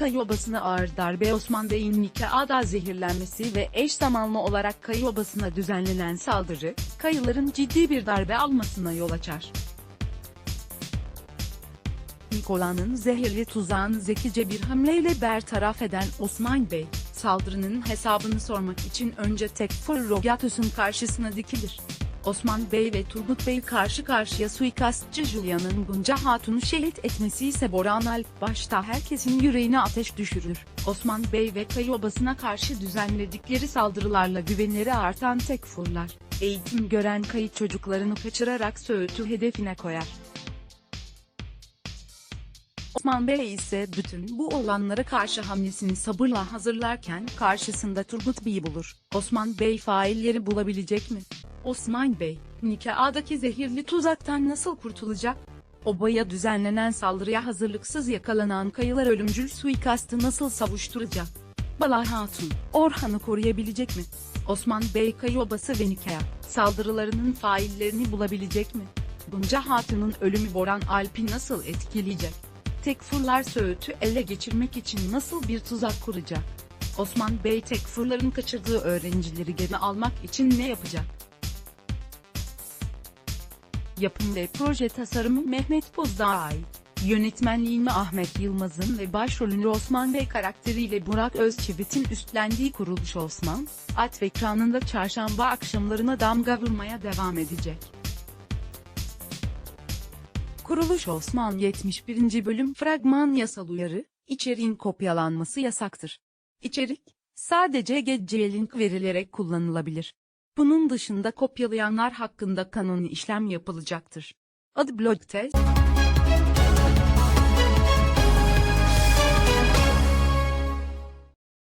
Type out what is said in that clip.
Kayı Obası'na ağır darbe Osman Bey'in Nikeada zehirlenmesi ve eş zamanlı olarak Kayı Obası'na düzenlenen saldırı, kayıların ciddi bir darbe almasına yol açar. Nikola'nın zehirli tuzağını zekice bir hamleyle bertaraf eden Osman Bey, saldırının hesabını sormak için önce Tekfur Rogatus'un karşısına dikilir. Osman Bey ve Turgut Bey karşı karşıya suikastçı Julia'nın Gunca Hatun'u şehit etmesi ise Boran Alp başta herkesin yüreğine ateş düşürür. Osman Bey ve Kayı Obası'na karşı düzenledikleri saldırılarla güvenleri artan Tekfurlar, eğitim gören kayıt çocuklarını kaçırarak Söğüt'ü hedefine koyar. Osman Bey ise bütün bu olanlara karşı hamlesini sabırla hazırlarken karşısında Turgut Bey'i bulur. Osman Bey failleri bulabilecek mi? Osman Bey, Nikea'daki zehirli tuzaktan nasıl kurtulacak? Obaya düzenlenen saldırıya hazırlıksız yakalanan kayılar ölümcül suikastı nasıl savuşturacak? Bala Hatun, Orhan'ı koruyabilecek mi? Osman Bey Kayı Obası ve Nikea, saldırılarının faillerini bulabilecek mi? Gunca Hatun'un ölümü Boran Alp'i nasıl etkileyecek? Tekfurlar Söğüt'ü ele geçirmek için nasıl bir tuzak kuracak? Osman Bey Tekfurların kaçırdığı öğrencileri geri almak için ne yapacak? Yapım ve proje tasarımı Mehmet Bozdağ'a ait. Yönetmenliğini Ahmet Yılmaz'ın ve başrolünü Osman Bey karakteriyle Burak Özçivit'in üstlendiği Kuruluş Osman, At ekranında çarşamba akşamlarına damga vurmaya devam edecek. Kuruluş Osman 71. bölüm fragman yasal uyarı, içeriğin kopyalanması yasaktır. İçerik, sadece GC-Link verilerek kullanılabilir. Bunun dışında kopyalayanlar hakkında kanuni işlem yapılacaktır. Adblock test